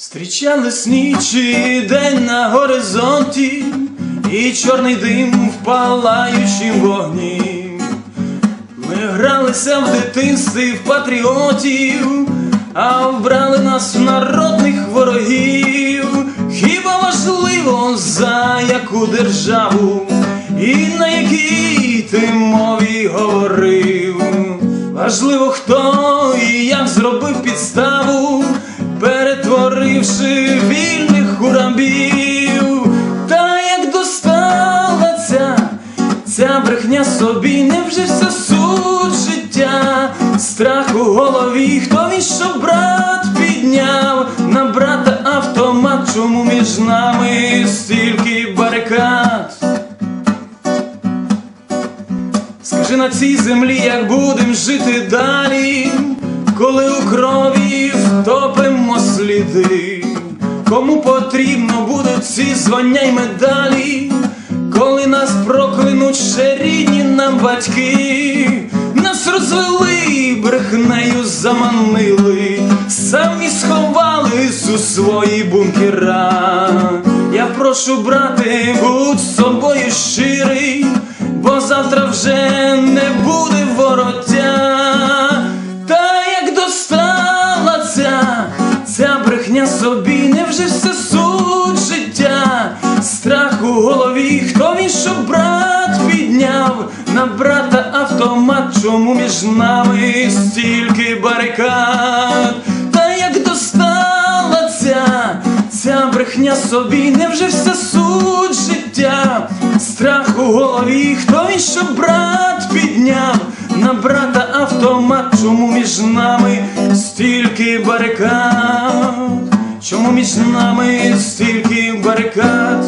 Зустрічали снічий день на горизонті, і чорний дим в палаючім вогні. Ми гралися в дитинстві в патріотів, а вбрали нас в народних ворогів. Хіба важливо за яку державу і на якій ти мові говорив? Важливо, хто і як зробив підставу, перетворивши вільних у. Та як достала ця, ця брехня собі, невже все суть життя, страх у голові, хто він що брат підняв на брата автомат, чому між нами стільки барикад? Скажи на цій землі, як будем жити далі, коли у крові втопимо сліди, кому потрібно будуть ці звання й медалі, коли нас проклянуть ще рідні нам батьки, нас розвели, брехнею заманили, самі сховались у свої бункера. Я прошу, брате, будь з собою щирий, бо завтра вже не буде вороття. Брехня собі, невже все суть життя, страх у голові, хто він що брат підняв? На брата автомат, чому між нами стільки барикад, та як достала ця, ця брехня собі, невже все суть життя, страх у голові, хто він що брат підняв? На брата автомат, чому між нами стільки барикад, чому між нами стільки барикад?